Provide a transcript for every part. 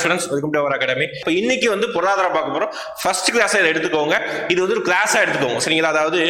Students welcome to our academy இப்போ இன்னைக்கு வந்து பொருளாதாரம் பார்க்க போகிறோம் ஃபர்ஸ்ட் கிளாஸ் எடுத்துக்கோங்க. இது வந்து ஒரு கிளாஸாக எடுத்துக்கோங்க. சரிங்களா அதாவது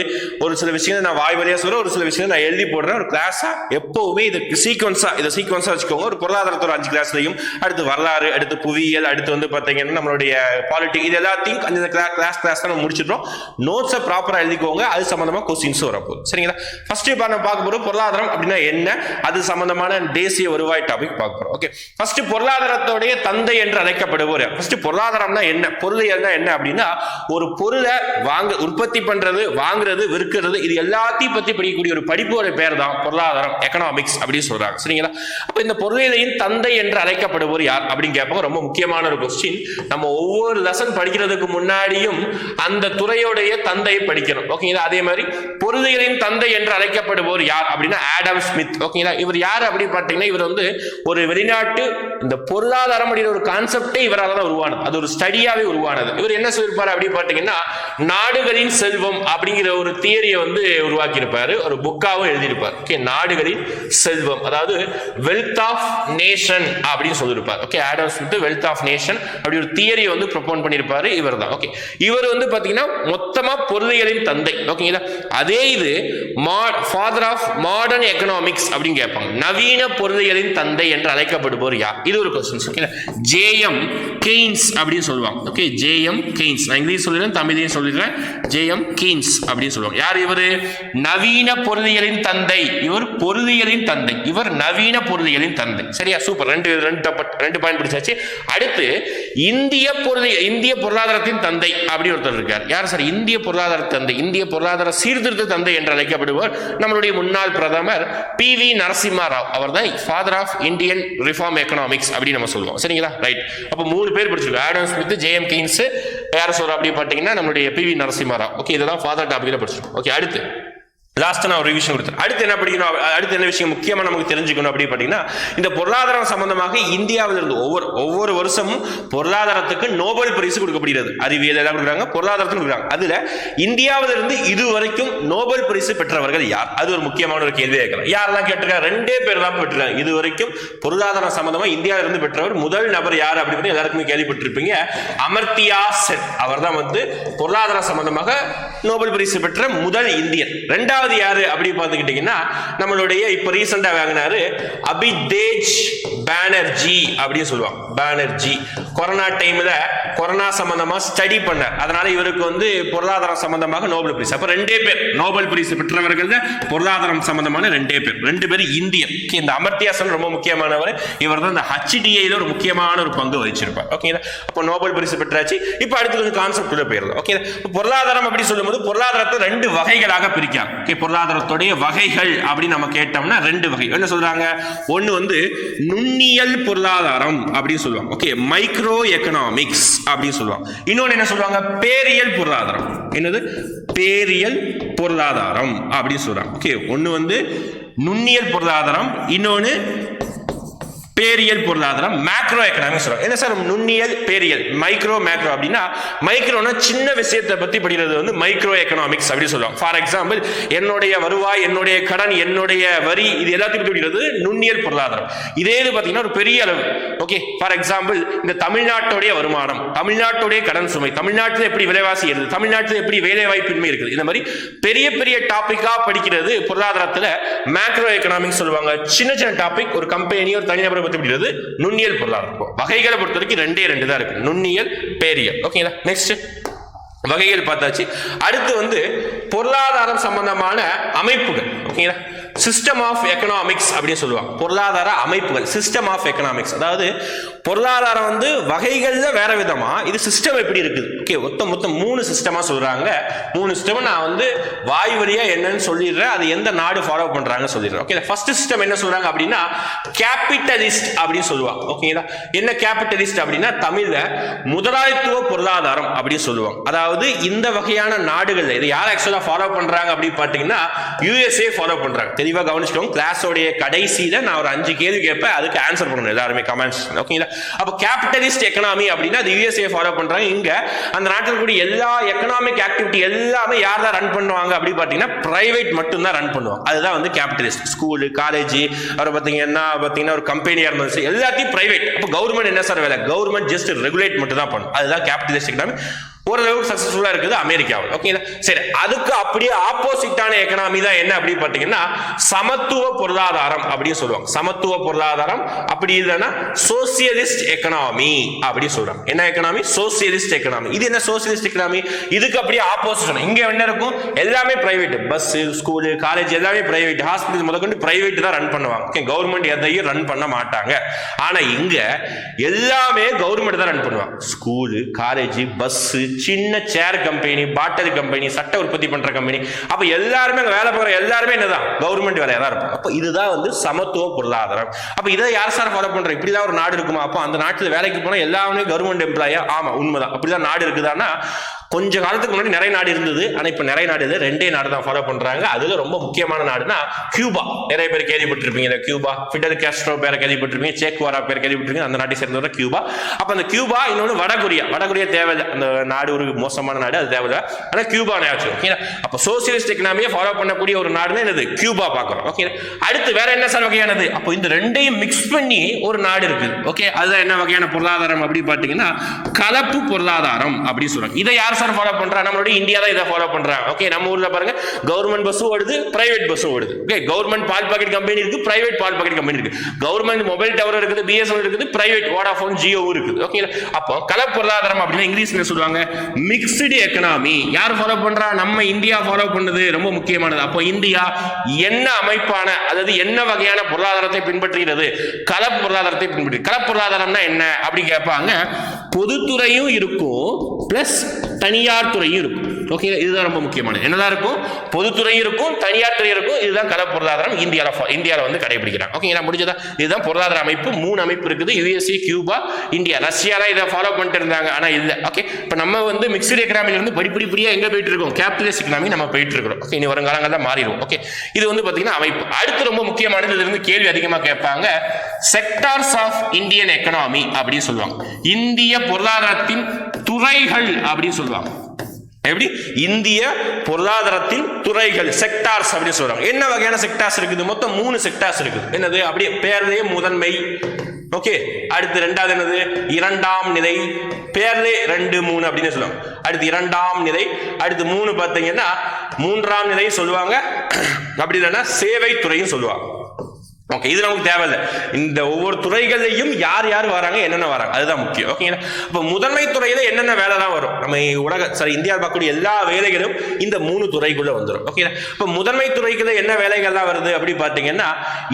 ஒரு சில விஷயங்கள் நான் வாய் வழியாக சொல்கிறேன் ஒரு சில விஷயங்கள் நான் எழுதி போடுறேன். ஒரு கிளாஸாக எப்போவுமே இது சீக்வன்ஸாக இதை சீக்வன்ஸாக வச்சுக்கோங்க. ஒரு பொருளாதாரத்தோட அஞ்சு கிளாஸ்லையும் அடுத்து வரலாறு அடுத்து புவியியல் அடுத்து வந்து பார்த்தீங்கன்னா நம்மளுடைய பாலிட்டிக் இது எல்லாத்தையும் அந்த கிளாஸ் கிளாஸ் நம்ம முடிச்சிடுறோம். நோட்ஸை ப்ராப்பராக எழுதிக்கோங்க. அது சம்மந்தமாக கொஸ்டின்ஸும் வரப்போகுது. சரிங்களா? ஃபர்ஸ்ட் இப்போ நம்ம பார்க்க போகிறோம் பொருளாதாரம் அப்படின்னா என்ன? அது சம்மந்தமான தேசிய வருவாய் டாபிக் பார்க்க போகிறோம் ஓகே ஃபர்ஸ்ட் பொருளாதாரத்தோடைய தந்தை என்று அழைக்கப்படுவோர் ஃபர்ஸ்ட் பொருளாதாரம்னா என்ன? பொருளியல்னா என்ன? அப்படின்னா ஒரு பொருளை வாங்க உற்பத்தி பண்றது வாங்குறது விற்கிறது இது எல்லாத்தையும் பத்தி படிக்கக்கூடிய ஒரு படிப்போட பேர் தான் பொருளாதாரம் எக்கனாமிக்ஸ் அப்படின்னு சொல்றாங்க. சரிங்களா? அப்ப இந்த பொருளியலின் தந்தை என்று அழைக்கப்படுவோர் யார் அப்படின்னு கேட்பாங்க ரொம்ப முக்கியமான ஒரு கொஸ்டின் நம்ம ஒவ்வொரு லெசன் படிக்கிறதுக்கு முன்னாடியும் அந்த துறையோடைய தந்தையை படிக்கணும். ஓகேங்களா அதே மாதிரி பொருளியலின் தந்தை என்று அழைக்கப்படுவோர் யார் அப்படின்னா ஆடம் ஸ்மித் ஓகேங்களா இவர் யார் அப்படின்னு பார்த்தீங்கன்னா இவர் வந்து ஒரு வெளிநாட்டு இந்த பொருளாதாரம் அப்படிங்கிற ஒரு கான்செப்டே இவரால் தான் உருவானது. அது ஒரு ஸ்டடியாவே உருவானது. இவர் என்ன சொல்லியிருப்பாரு அப்படின்னு பார்த்தீங்கன்னா நாடுகளின் செல்வம் அப்படிங்கிற ஒரு தியரியை வந்து உருவாக்கியிருப்பார். ஒரு புக்காவும் எழுதியிருப்பார். ஓகே நாடுகளின் செல்வம். அதாவது வெல்த் ஆஃப் நேஷன் அப்படின்னு சொல்லியிருப்பார். Okay Adam Smith wealth of nation அப்படி ஒரு தியரியை வந்து ப்ரொபோன் பண்ணியிருப்பாரு இவர் தான் ஓகே இவர் வந்து பார்த்தீங்கன்னா மொத்தமா பொருளியலின் தந்தை. ஓகேங்களா அதே இது ஃபாதர் ஆஃப் மாடர்ன் எக்கனாமிக்ஸ் அப்படின்னு கேட்பாங்க. நவீன பொருளியலின் தந்தை என்று அழைக்கப்படுபவர் யார்? இது ஒரு கொஸ்டின் ஓகேங்களா ஜேஎம் கெய்ன்ஸ் அப்படின்னு சொல்லுவாங்க. ஓகே ஜேஎம் கெய்ன்ஸ் நான் இங்கிலீஷ் சொல்லிடுறேன் தமிழையும் சொல்லிடுறேன். ஜேஎம் கெய்ன்ஸ் அப்படின்னு சொல்லுவாங்க. யார் இவர்? நவீன பொருளியலின் தந்தை. இவர் பொருளியலின் தந்தை. இவர் நவீன பொருளியலின் தந்தை. சரியா? சூப்பர் ரெண்டு ரெண்டு ரெண்டு பாயிண்ட் பிடிச்சாச்சு. அடுத்து இந்திய பொருள் இந்திய பொருளாதாரத்தின் தந்தை அப்படி ஒருத்தர் இருக்கார். யார் சார்? இந்திய பொருளாதார தந்தை. இந்திய பொருளாதார சீர்திருத்த தந்தை என்று அழைக்கப்படுவார் நம்மளுடைய முன்னாள் பிரதமர் பி வி நரசிம்மா ராவ் அவர் தான் father of Indian reform economics அப்படின்னு நம்ம சொல்லுவோம். சரிங்களா? ரைட் ரைட் அப்போ மூணு பேர் படிச்சிருக்கோம். ஆடம் ஸ்மித் ஜேஎம் கீன்ஸ் யார் சொல்றோம் அப்படின்னு பார்த்தீங்கன்னா நம்மளுடைய பி வி ஓகே இதெல்லாம் ஃபாதர் டாபிக்ல படிச்சிருக்கோம். ஓகே அடுத்து. லாஸ்ட் நான் ஒரு ரிவிஷன் கொடுத்தேன். அடுத்து என்ன படிக்கணும்? அடுத்து என்ன விஷயம் முக்கியமாக நமக்கு தெரிஞ்சுக்கணும் அப்படின்னு பார்த்தீங்கன்னா இந்த பொருளாதாரம் சம்பந்தமாக இந்தியாவில் இருந்து ஒவ்வொரு ஒவ்வொரு வருஷமும் பொருளாதாரத்துக்கு நோபல் பரிசு கொடுக்கப்படுகிறது. அறிவியல் எல்லாம் கொடுக்குறாங்க பொருளாதாரத்துக்கு கொடுக்குறாங்க. அதில் இந்தியாவில் இருந்து இதுவரைக்கும் நோபல் பரிசு பெற்றவர்கள் யார்? அது ஒரு முக்கியமான ஒரு கேள்வியாக இருக்கலாம் யாரெல்லாம் கேட்டிருக்காங்க? ரெண்டே பேர் தான் பெற்றிருக்காங்க. இது வரைக்கும் பொருளாதாரம் சம்பந்தமாக இந்தியாவிலிருந்து பெற்றவர் முதல் நபர் யார் அப்படின்னு எல்லாருக்குமே கேள்விப்பட்டிருப்பீங்க. அமர்த்தியா சென் அவர் தான் வந்து பொருளாதாரம் சம்பந்தமாக நோபல் பரிசு பெற்ற முதல் இந்தியன். ரெண்டாவது யாரு அப்படி பார்த்துக்கிட்டீங்கன்னா நம்மளுடைய இப்ப ரீசெண்டா வாங்கினாரு அபிதேஜ் பேனர்ஜி அப்படின்னு சொல்லுவாங்க. பானர்ஜி. கொரோனா டைம்ல கொரோனா சம்பந்தமா ஸ்டடி பண்ணார் அதனால இவருக்கு வந்து பொருளாதாரம் சம்பந்தமாக நோபல் பரிசு. அப்ப ரெண்டே பேர். நோபல் பிரைஸ் பெற்றவர்கள் பொருளாதாரம் சம்பந்தமான ரெண்டே பேர். ரெண்டு பேர் இந்தியன். இந்த அமர்த்தியாசன் ரொம்ப முக்கியமானவர். இவர் தான் இந்த ஹச்டிஐல ஒரு முக்கியமான ஒரு பங்கு வகிச்சிருப்பார். ஓகேங்களா அப்போ நோபல் பரிசு பெற்றாச்சு. இப்போ அடுத்து கொஞ்சம் கான்செப்ட் உள்ள போயிருந்தோம் ஓகே பொருளாதாரம் அப்படி சொல்லும்போது பொருளாதாரத்தை ரெண்டு வகைகளாக பிரிக்கலாம். ஓகே பொருளாதாரத்துடைய வகைகள் அப்படின்னு நம்ம கேட்டோம்னா ரெண்டு வகை. என்ன சொல்றாங்க? ஒன்னு வந்து நுண்ணியல் பொருளாதாரம் அப்படின்னு சொல்லுவாங்க. ஓகே மைக்ரோ எக்கனாமிக்ஸ் அப்படின்னு சொல்லுவாங்க. இன்னொன்னு என்ன சொல்லுவாங்க பேரியல் பொருளாதாரம். என்னது? பேரியல் பொருளாதாரம் அப்படின்னு சொல்றாங்க. ஓகே ஒன்னு வந்து நுண்ணியல் பொருளாதாரம் இன்னொன்னு பேரியல் பொருளாதாரம் மேக்ரோ எக்கனாமிக்ஸ் சொல்றாங்க. என்ன சார்? நுண்ணியல் பேரியல். மைக்ரோ மேக்ரோ அப்படின்னா மைக்ரோனா சின்ன விஷயத்தை பத்தி படிக்கிறது வந்து மைக்ரோ எக்கனாமிக்ஸ் அப்படின்னு சொல்லுவாங்க. ஃபார் எக்ஸாம்பிள் என்னுடைய வருவாய் என்னுடைய கடன் என்னுடைய வரி இது எல்லாத்தையும் பத்தி படிக்கிறது நுண்ணியல் பொருளாதாரம். இதே இது பாத்தீங்கன்னா ஒரு பெரிய அளவு. ஓகே ஃபார் எக்ஸாம்பிள் இந்த தமிழ்நாட்டுடைய வருமானம் தமிழ்நாட்டுடைய கடன் சுமை தமிழ்நாட்டில் எப்படி விலைவாசி இருக்குது தமிழ்நாட்டில் எப்படி வேலை வாய்ப்பின்மை இருக்குது? இந்த மாதிரி பெரிய பெரிய டாப்பிக்காக படிக்கிறது பொருளாதாரத்துல மேக்ரோ எக்கனாமிக்ஸ் சொல்லுவாங்க. சின்ன சின்ன டாபிக் ஒரு கம்பெனி ஒரு தனிநபரை பொறுத்து பிடிக்கிறது நுண்ணியல் பொருளாதாரம் வகைகளை பொறுத்த வரைக்கும் ரெண்டே ரெண்டு தான் இருக்கு. நுண்ணியல் பேரியல். ஓகேங்களா நெக்ஸ்ட் வகைகள் பார்த்தாச்சு. அடுத்து வந்து பொருளாதாரம் சம்பந்தமான அமைப்புகள். ஓகேங்களா சிஸ்டம் ஆஃப் எக்கனாமிக்ஸ் அப்படின்னு சொல்லுவாங்க. பொருளாதார அமைப்புகள் சிஸ்டம் ஆஃப் எக்கனாமிக்ஸ் அதாவது பொருளாதாரம் வந்து வகைகள்ல வேற விதமா இது சிஸ்டம் எப்படி இருக்குது? ஓகே மொத்தம் மொத்தம் மூணு சிஸ்டமா சொல்றாங்க. மூணு சிஸ்டம் நான் வந்து வாய் வழியா என்னன்னு சொல்லிடுறேன். அது எந்த நாடு ஃபாலோ பண்றாங்க சொல்லிடுறேன். ஓகே ஃபர்ஸ்ட் சிஸ்டம் என்ன சொல்றாங்க அப்படின்னா கேபிட்டலிஸ்ட் அப்படின்னு சொல்லுவாங்க. ஓகேங்களா என்ன கேபிட்டலிஸ்ட் அப்படின்னா தமிழ்ல முதலாளித்துவ பொருளாதாரம் அப்படின்னு சொல்லுவாங்க. அதாவது இந்த வகையான நாடுகள்ல இது யார் ஆக்சுவலா ஃபாலோ பண்றாங்க அப்படின்னு பாத்தீங்கன்னா யூஎஸ்ஏ ஃபாலோ பண்றாங்க. தெரியும் தெளிவாக கவனிச்சுக்கோங்க. கிளாஸோடைய கடைசியில நான் ஒரு அஞ்சு கேள்வி கேட்பேன் அதுக்கு ஆன்சர் பண்ணணும் எல்லாருமே கமெண்ட்ஸ் ஓகேங்களா அப்போ கேபிட்டலிஸ்ட் எக்கனாமி அப்படின்னா அது யூஎஸ்ஏ ஃபாலோ பண்றாங்க. இங்க அந்த நாட்டில் கூடிய எல்லா எக்கனாமிக் ஆக்டிவிட்டி எல்லாமே யார் தான் ரன் பண்ணுவாங்க அப்படின்னு பார்த்தீங்கன்னா பிரைவேட் மட்டும் தான் ரன் பண்ணுவாங்க. அதுதான் வந்து கேபிட்டலிஸ்ட் ஸ்கூலு காலேஜ் அப்புறம் பார்த்தீங்கன்னா பார்த்தீங்கன்னா ஒரு கம்பெனியாக இருந்தாலும் எல்லாத்தையும் பிரைவேட் அப்போ கவர்மெண்ட் என்ன சார் வேலை? கவர்மெண்ட் ஜஸ்ட் ரெகுலேட் மட்டும் தான் பண்ணும். அதுதான் கேபிட்டலிஸ்ட் எக்கனாமி ஓரளவுக்கு சக்சஸ்ஃபுல்லாக இருக்குது அமெரிக்காவில். ஓகேங்களா சரி அதுக்கு அப்படியே ஆப்போசிட்டான எக்கனாமி தான் என்ன அப்படின்னு பார்த்தீங்கன்னா சமத்துவ பொருளாதாரம் அப்படின்னு சொல்லுவாங்க. சமத்துவ பொருளாதாரம் அப்படி இல்லைன்னா சோசியலிஸ்ட் எக்கனாமி அப்படின்னு சொல்றாங்க. என்ன எக்கனாமி சோசியலிஸ்ட் எக்கனாமி இது என்ன சோசியலிஸ்ட் எக்கனாமி இதுக்கு அப்படியே ஆப்போசிட் இங்க என்ன இருக்கும்? எல்லாமே பிரைவேட் பஸ் ஸ்கூலு காலேஜ் எல்லாமே பிரைவேட் ஹாஸ்பிட்டல் முதற்கொண்டு பிரைவேட் தான் ரன் பண்ணுவாங்க. ஓகே கவர்மெண்ட் எதையும் ரன் பண்ண மாட்டாங்க. ஆனா இங்க எல்லாமே கவர்மெண்ட் தான் ரன் பண்ணுவாங்க. ஸ்கூலு காலேஜ் பஸ்ஸு சின்ன சேர் கம்பெனி பாட்டல் கம்பெனி சட்டை உற்பத்தி பண்ற கம்பெனி அப்ப எல்லாருமே அங்க வேலை பார்க்குற எல்லாருமே என்னதான்? கவர்மெண்ட் வேலையா தான் இருக்கும் அப்ப இதுதான் வந்து சமத்துவ பொருளாதாரம். அப்ப இதை யார் சார் ஃபாலோ பண்ற இப்படிதான் ஒரு நாடு இருக்குமா? அப்போ அந்த நாட்டுல வேலைக்கு போனா எல்லாமே கவர்மெண்ட் எம்ப்ளாயா ஆமா உண்மைதான். அப்படிதான் நாடு இருக்குதான்னா கொஞ்ச காலத்துக்கு முன்னாடி நிறைய நாடு இருந்தது. ஆனா இப்ப நிறைய நாடு இல்லை ரெண்டே நாடு தான் ஃபாலோ பண்றாங்க. அதுல ரொம்ப முக்கியமான நாடுனா கியூபா. நிறைய பேர் கேள்விப்பட்டிருப்பீங்க இந்த கியூபா. ஃபிடல் கேஸ்ட்ரோ பேரை கேள்விப்பட்டிருப்பீங்க சேக்வாரா பேர் கேள்விப்பட்டிருப்பீங்க அந்த நாட்டை சேர்ந்தவர் கியூபா. அப்ப அந்த கியூபா இன்னொன்று வடகொரியா வடகொரியா தேவையில்லை. அந்த நாடு ஒரு மோசமான நாடு அது தேவையில்ல. ஆனால் கியூபா ஞாபகம் ஓகே அப்போ சோசியலிஸ்ட் எக்கனாமியை ஃபாலோ பண்ணக்கூடிய ஒரு நாடுனா என்னது? கியூபா பார்க்குறோம் ஓகே அடுத்து வேற என்ன சார் வகையானது? அப்போ இந்த ரெண்டையும் மிக்ஸ் பண்ணி ஒரு நாடு இருக்குது ஓகே? அதுதான் என்ன வகையான பொருளாதாரம் அப்படி பார்த்தீங்கன்னா கலப்பு பொருளாதாரம் அப்படின்னு சொல்றாங்க. இதை யார் சார் ஃபாலோ பண்றா? நம்மளுடைய இந்தியா தான் இதை ஃபாலோ பண்றாங்க ஓகே? நம்ம ஊர்ல பாருங்க கவர்மெண்ட் பஸ்ஸும் ஓடுது பிரைவேட் பஸ்ஸும் ஓடுது. ஓகே? கவர்மெண்ட் பால் பாக்கெட் கம்பெனி இருக்கு பிரைவேட் பால் பாக்கெட் கம்பெனி இருக்கு. கவர்மெண்ட் மொபைல் டவர் இருக்குது பிஎஸ்என்எல் இருக்குது பிரைவேட் வோடாஃபோன் ஜியோ இருக்குது. ஓகே அப்போ கலப்பு பொருளாதாரம் அப்படின்னா இங்கிலீஷ்ல சொல்லுவாங்க. மிக்ஸ்டு எக்கனாமி யார் ஃபாலோ பண்றா? நம்ம இந்தியா ஃபாலோ பண்ணுது. ரொம்ப முக்கியமானது. அப்போ இந்தியா என்ன அமைப்பான அதாவது என்ன வகையான பொருளாதாரத்தை பின்பற்றுகிறது? கலப்பு பொருளாதாரத்தை பின்பற்றி கலப்பு பொருளாதாரம்னா என்ன? அப்படி கேட்பாங்க. பொதுத்துறையும் இருக்கும் பிளஸ் தனியார் துறையும் இருக்கும். ஓகே இதுதான் ரொம்ப முக்கியமானது என்னதான் இருக்கும்? பொதுத்துறையும் இருக்கும் தனியார் துறை இருக்கும். இதுதான் கலப்பு பொருளாதாரம் இந்தியாவில் இந்தியாவில் வந்து கடைபிடிக்கிறாங்க. ஓகேங்களா முடிஞ்சதா? இதுதான் பொருளாதார அமைப்பு. மூணு அமைப்பு இருக்குது. USA Cuba India. ரஷ்யாலாம் இதை ஃபாலோ பண்ணிட்டு இருந்தாங்க. ஆனால் இல்லை. ஓகே இப்போ நம்ம வந்து மிக்சடு எக்கனாமில இருந்து படிப்படி படியாக எங்கே போயிட்டு இருக்கோம்? கேபிட்டலிஸ்ட் எக்கனாமி நம்ம போயிட்டு இருக்கிறோம். ஓகே இனி வருங்காலங்களில் மாறிடும். ஓகே இது வந்து பார்த்தீங்கன்னா அமைப்பு. அடுத்து ரொம்ப முக்கியமானது இதுல இருந்து கேள்வி அதிகமாக கேட்பாங்க. செக்டார்ஸ் ஆஃப் இந்தியன் எக்கனாமி அப்படின்னு சொல்லுவாங்க. இந்திய பொருளாதாரத்தின் துறைகள் அப்படின்னு சொல்லுவாங்க. எப்படி? இந்திய பொருளாதாரத்தின் துறைகள் செக்டார்ஸ் அப்படின்னு சொல்றாங்க. என்ன வகையான செக்டார்ஸ் இருக்குது? மொத்தம் மூணு செக்டார்ஸ் இருக்குது. என்னது? அப்படியே பேர்லயே முதன்மை. ஓகே அடுத்து ரெண்டாவது என்னது? இரண்டாம் நிலை. பேர்லே ரெண்டு மூணு அப்படின்னு சொல்லுவாங்க. அடுத்து இரண்டாம் நிலை. அடுத்து மூணு பார்த்தீங்கன்னா மூன்றாம் நிலை சொல்லுவாங்க. அப்படி இல்லைன்னா சேவை துறையும் சொல்லுவாங்க. ஓகே இது நமக்கு தேவையில்லை. இந்த ஒவ்வொரு துறைகளையும் யார் யார் வராங்க என்னென்ன வராங்க அதுதான் முக்கியம். ஓகேங்களா இப்போ முதன்மை துறையில என்னென்ன வேலை தான் வரும்? நம்ம உலக சரி இந்தியாவில் பார்க்கக்கூடிய எல்லா வேலைகளும் இந்த மூணு துறைக்குள்ள வந்துடும் ஓகேங்களா இப்போ முதன்மை துறைக்குள்ள என்ன வேலைகள்லாம் வருது அப்படி பார்த்தீங்கன்னா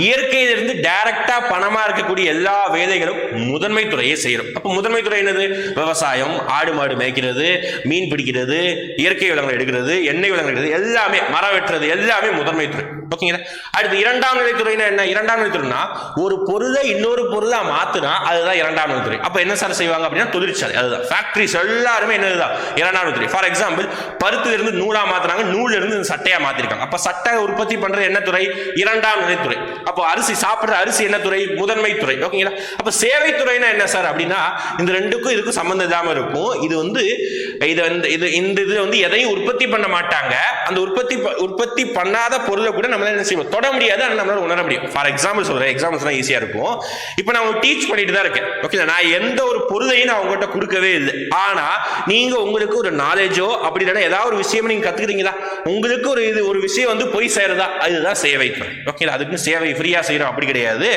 இயற்கையிலிருந்து டைரக்டா பணமா இருக்கக்கூடிய எல்லா வேலைகளும் முதன்மை துறையை செய்யறோம் அப்போ முதன்மை துறை என்னது? விவசாயம் ஆடு மாடு மேய்க்கிறது மீன் பிடிக்கிறது இயற்கை வளங்கள் எடுக்கிறது எண்ணெய் வளங்கள் எடுக்கிறது எல்லாமே மரம் வெட்டுறது எல்லாமே முதன்மை துறை. ஓகேங்களா அடுத்து இரண்டாம் நிலை துறைனா என்ன? இரண்டாம் நிலை துறைனா ஒரு பொருளை இன்னொரு பொருளா மாத்துனா அதுதான் இரண்டாம் நிலை துறை. அப்ப என்ன சார் செய்வாங்க அப்படின்னா தொழிற்சாலை. அதுதான். ஃபேக்டரிஸ் எல்லாருமே என்னதுதான் இரண்டாம் நிலை துறை. ஃபார் எக்ஸாம்பிள் பருத்துல இருந்து நூலா மாத்துறாங்க நூல்ல இருந்து சட்டையா மாத்திருக்காங்க. அப்ப சட்டை உற்பத்தி பண்றது என்ன துறை? இரண்டாம் நிலை துறை. அப்போ அரிசி சாப்பிடுற அரிசி என்ன துறை? முதன்மை துறை. ஓகேங்களா அப்ப சேவை துறைனா என்ன சார் அப்படின்னா இந்த ரெண்டுக்கும் இதுக்கும் சம்பந்தம் இல்லாம இருக்கும். இது வந்து இது வந்து இது இந்த இது வந்து எதையும் உற்பத்தி பண்ண மாட்டாங்க. அந்த உற்பத்தி ப- உற்பத்தி பண்ணாத பொருளை கூட நம்மளால என்ன செய்வோம் தொட முடியாது ஆனால் நம்மளால உணர முடியும். ஃபார் எக்ஸாம்பிள் சொல்றேன். எக்ஸாம்பிள்ஸ் தான் ஈஸியாக இருக்கும். இப்போ நான் டீச் பண்ணிட்டு தான் இருக்கேன். ஓகே நான் எந்த ஒரு பொருளையும் நான் உங்கள்கிட்ட கொடுக்கவே இல்லை. ஆனா நீங்கள் உங்களுக்கு ஒரு நாலேஜோ அப்படி இல்லைன்னா ஏதாவது ஒரு விஷயம் நீங்க கத்துக்கிறீங்களா உங்களுக்கு ஒரு இது ஒரு விஷயம் வந்து போய் சேருதா? அதுதான் சேவை ஓகேங்களா ஓகே அதுக்கு சேவை ஃப்ரீயாக செய்கிறோம் அப்படி கிடையாது.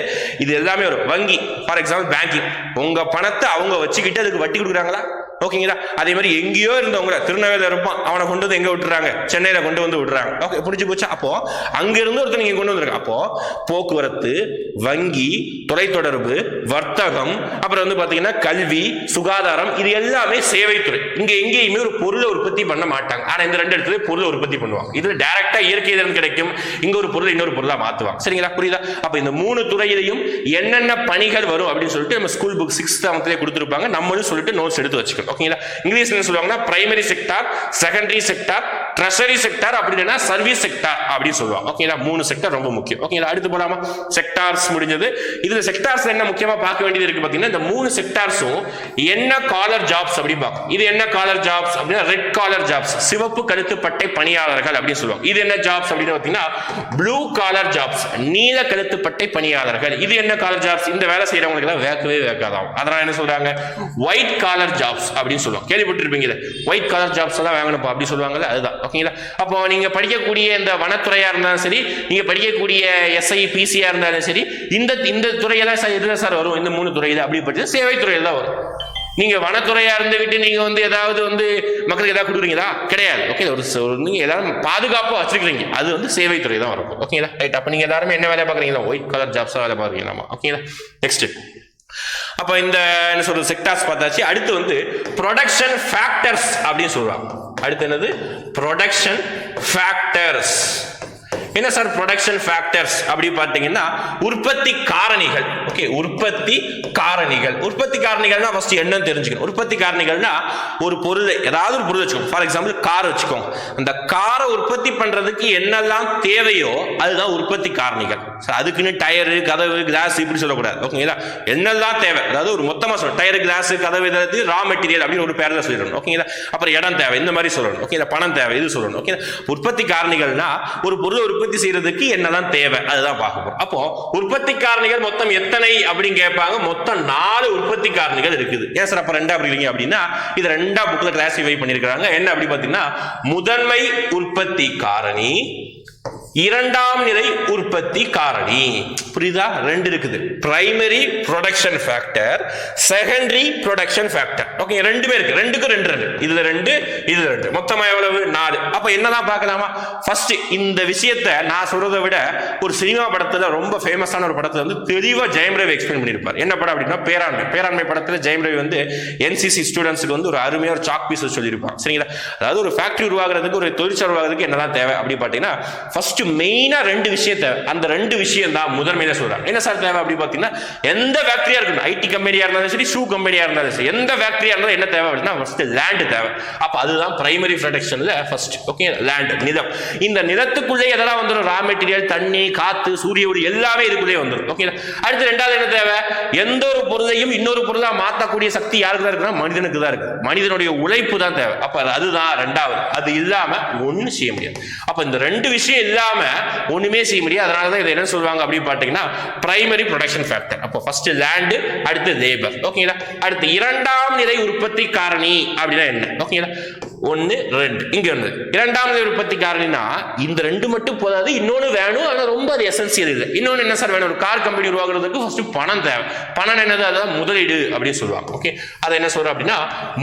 இது எல்லாமே ஒரு வங்கி. ஃபார் எக்ஸாம்பிள் பேங்கிங் உங்கள் பணத்தை அவங்க வச்சுக்கிட்டு அதுக்கு வட்டி கொடுக்குறாங்களா? ஓகேங்களா அதே மாதிரி எங்கேயோ இருந்தவங்க திருநெல்வேலியில் இருப்பான். அவனை கொண்டு வந்து எங்கே விட்டுறாங்க? சென்னையில் கொண்டு வந்து விட்டுறாங்க. ஓகே புரிஞ்சு போச்சு. அப்போ அங்கிருந்து ஒருத்தர் நீங்கள் கொண்டு வந்திருக்க அப்போ போக்குவரத்து வங்கி தொலைத்தொடர்பு வர்த்தகம் அப்புறம் வந்து பார்த்தீங்கன்னா கல்வி சுகாதாரம் இது எல்லாமே சேவைத்துறை. இங்கே எங்கேயுமே ஒரு பொருளை உற்பத்தி பண்ண மாட்டாங்க. ஆனால் இந்த ரெண்டு இடத்துல பொருளை உற்பத்தி பண்ணுவாங்க. இதில் டேரெக்டாக இயற்கை இதன் கிடைக்கும். இங்கே ஒரு பொருளை இன்னொரு பொருளாக மாற்றுவாங்க சரிங்களா? புரியுதா? அப்போ இந்த மூணு துறையிலையும் என்னென்ன பணிகள் வரும் அப்படின்னு சொல்லிட்டு நம்ம ஸ்கூல் புக் சிக்ஸ்த் செவன்த்லேயே கொடுத்துருப்பாங்க. நம்மளும் சொல்லிட்டு நோட்ஸ் எடுத்து வச்சுக்கணும். ஓகேங்களா? இங்கிலீஷ்ல என்ன சொல்லுவாங்கன்னா primary sector secondary sector tertiary sector அப்படி இல்லைன்னா சர்வீஸ் செக்டார் அப்படின்னு சொல்லுவாங்க. ஓகேங்களா மூணு செக்டார் ரொம்ப முக்கியம். ஓகேங்களா அடுத்து போலாமா? செக்டார்ஸ் முடிஞ்சது. இதுல செக்டார்ஸ் என்ன முக்கியமா பார்க்க வேண்டியது இருக்கு பாத்தீங்கன்னா இந்த மூணு செக்டார்ஸும் என்ன காலர் ஜாப்ஸ் அப்படின்னு பார்க்கும் இது என்ன காலர் ஜாப்ஸ் அப்படின்னா ரெட் காலர் ஜாப்ஸ் சிவப்பு கழுத்து பட்டை பணியாளர்கள் அப்படின்னு சொல்லுவாங்க. இது என்ன ஜாப்ஸ் அப்படின்னு பாத்தீங்கன்னா ப்ளூ காலர் ஜாப்ஸ் நீல கழுத்து பட்டை பணியாளர்கள். இது என்ன காலர் ஜாப்ஸ் இந்த வேலை செய்யறவங்களுக்கு எல்லாம் வேக்கவே வேக்காதான் அதனால என்ன சொல்றாங்க? ஒயிட் காலர் ஜாப்ஸ் அப்படின்னு சொல்லுவாங்க. கேள்விப்பட்டிருப்பீங்க ஒயிட் காலர் ஜாப்ஸ் எல்லாம் வாங்கணும்ப்பா அப்படின்னு சொல்லுவாங்கல்ல அதுதான். ஓகேங்களா? அப்போ நீங்க படிக்கக்கூடிய இந்த வனத்துறையா இருந்தாலும் சரி நீங்க படிக்கக்கூடிய எஸ்ஐ பிசியா இருந்தாலும் சரி இந்த இந்த துறையெல்லாம் சார் எதுல சார் வரும். இந்த மூணு துறையில அப்படி பற்றி சேவை துறையில தான் வரும். நீங்க வனத்துறையா இருந்துகிட்டு நீங்க வந்து ஏதாவது வந்து மக்களுக்கு ஏதாவது கொடுக்குறீங்களா? கிடையாது. ஓகே ஒரு நீங்கள் நீங்க ஏதாவது பாதுகாப்பாக வச்சிருக்கீங்க அது வந்து சேவை துறை தான் வரும். ஓகேங்களா? ரைட் அப்ப நீங்க எல்லாருமே என்ன வேலை பார்க்குறீங்களா? ஒயிட் கலர் ஜாப்ஸா வேலை பார்க்குறீங்களாமா ஓகேங்களா? நெக்ஸ்ட் அப்ப இந்த என்ன சொல்றது செக்டார்ஸ் பார்த்தாச்சு. அடுத்து வந்து ப்ரொடக்ஷன் ஃபேக்டர்ஸ் அப்படின்னு சொல்றாங்க. அடுத்து என்னது? ப்ரொடக்ஷன் ஃபேக்டர்ஸ் என்ன சார் ப்ரொடக்ஷன் ஃபேக்டர்ஸ் அப்படி பார்த்தீங்கன்னா உற்பத்தி காரணிகள். ஓகே உற்பத்தி காரணிகள். உற்பத்தி காரணிகள்னா ஃபர்ஸ்ட் என்னன்னு தெரிஞ்சுக்கணும். உற்பத்தி காரணிகள்னா ஒரு பொருள் ஏதாவது ஒரு பொருள் வச்சுக்கோங்க. ஃபார் எக்ஸாம்பிள் கார் வச்சுக்கோங்க. அந்த காரை உற்பத்தி பண்ணுறதுக்கு என்னெல்லாம் தேவையோ அதுதான் உற்பத்தி காரணிகள். So, அதுக்குன்னு டயரு கதவு கிளாஸ் இப்படி சொல்லக்கூடாது. ஓகேங்களா என்னெல்லாம் தேவை? அதாவது ஒரு மொத்தமாக சொல்லணும். டயர் கிளாஸ் கதவு இதாவது ரா மெட்டீரியல் அப்படின்னு ஒரு பேரில் சொல்லிடணும். ஓகேங்களா அப்புறம் இடம் தேவை. இந்த மாதிரி சொல்லணும். ஓகேங்களா பணம் தேவை இது சொல்லணும். ஓகே உற்பத்தி காரணிகள்னா ஒரு பொருள் ஒரு உற்பத்தி செய்யறதுக்கு என்னதான் தேவை? அதுதான் பார்க்க போறோம். அப்போ உற்பத்தி காரணிகள் மொத்தம் எத்தனை அப்படின்னு கேட்பாங்க. மொத்தம் நாலு உற்பத்தி காரணிகள் இருக்குது. ஏன் சார் அப்ப ரெண்டா அப்படிங்க அப்படின்னா இது ரெண்டா புக்ல கிளாசிஃபை பண்ணிருக்காங்க என்ன அப்படி பாத்தீங்கன்னா முதன்மை உற்பத்தி காரணி இரண்டாம் நிலை உற்பத்தி காரணி. புரியுதா? ரெண்டு இருக்குது. Primary production factor secondary production factor okay ரெண்டுமே இருக்கு. ரெண்டுக்கு ரெண்டு ரெண்டு. இதுல ரெண்டு இதுல ரெண்டு. மொத்தமா எவ்வளவு? நாலு. அப்ப என்னதான் பார்க்கலாமா? ஃபர்ஸ்ட் இந்த விஷயத்தை நான் சொல்றதை விட ஒரு சினிமா படத்துல ரொம்ப ஃபேமஸான ஒரு படத்தை வந்து தெளிவா ஜெயம் ரவி எக்ஸ்பிளைன் பண்ணியிருப்பார். என்ன படம் அப்படின்னா பேராண்மை. பேராண்மை படத்துல ஜெயம் ரவி வந்து என்சிசி ஸ்டூடெண்ட்ஸுக்கு வந்து ஒரு அருமையாக ஒரு சாக் பீஸ் சொல்லியிருப்பான் சரிங்களா? அதாவது ஒரு ஃபேக்டரி உருவாகிறதுக்கு ஒரு தொழிற்சாலை உருவாகிறதுக்கு என்னதான் தேவை அப்படி பார்த்தீங்கன்னா ஃபர்ஸ்ட் மெயினாக ரெண்டு விஷயம் தேவை அந்த ரெண்டு விஷயம் தான் முதன்மையில சொல்கிறேன் என்ன சார் தேவை அப்படி பார்த்தீங்கன்னா எந்த ஃபேக்டரியா இருக்கணும் ஐடி கம்பெனியாக இருந்தாலும் சரி ஷூ கம்பெனியாக இருந்தாலும் சரி எந்த ஃபேக்டரியா இருந்தாலும் என்ன தேவை அப்படின்னா ஃபர்ஸ்ட் லேண்ட் தேவை. அப்போ அதுதான் பிரைமரி ப்ரொடக்ஷனில் ஃபர்ஸ்ட் ஓகே லேண்ட் நிலம். இந்த நிலத்துக்குள்ளே எதெல்லாம் வந்துடும் ரா மெட்டீரியல் தண்ணி காற்று சூரிய ஒளி எல்லாமே இதுக்குள்ளே வந்துடும் ஓகே அடுத்து ரெண்டாவது என்ன தேவை? எந்த ஒரு பொருளையும் இன்னொரு பொருளாக மாற்றக்கூடிய சக்தி யாருக்கு தான் இருக்குன்னா மனிதனுக்கு தான் இருக்கு மனிதனுடைய உழைப்பு தான் தேவை. அப்போ அதுதான் ரெண்டாவது. அது இல்லாமல் ஒன்றும் செய்ய முடியாது. அப்போ இந்த ரெண்டு விஷயம் இல்லாம ஒண்ணுமே செய்ய முடியாது. அதனால தான் இதை என்ன சொல்லுவாங்க அப்படின்னு பாத்தீங்கன்னா பிரைமரி ப்ரொடக்ஷன் ஃபேக்டர் அப்போ ஃபர்ஸ்ட் லேண்டு அடுத்து லேபர் ஓகேங்களா அடுத்து இரண்டாம் நிலை உற்பத்தி காரணி அப்படின்னா என்ன? ஓகேங்களா ஒன்று ரெண்டு. இங்கே ஒன்று இரண்டாவது உற்பத்தி காரணினா இந்த ரெண்டு மட்டும் போதாது இன்னொன்று வேணும் ஆனால் ரொம்ப அது எசென்சியல் இல்லை இன்னொன்று என்ன சார் வேணும்? ஒரு கார் கம்பெனி உருவாக்குறதுக்கு ஃபர்ஸ்ட் பணம் தேவை. பணம் என்னது? அதான் முதலீடு அப்படின்னு சொல்லுவாங்க. ஓகே அதை என்ன சொல்கிறோம் அப்படின்னா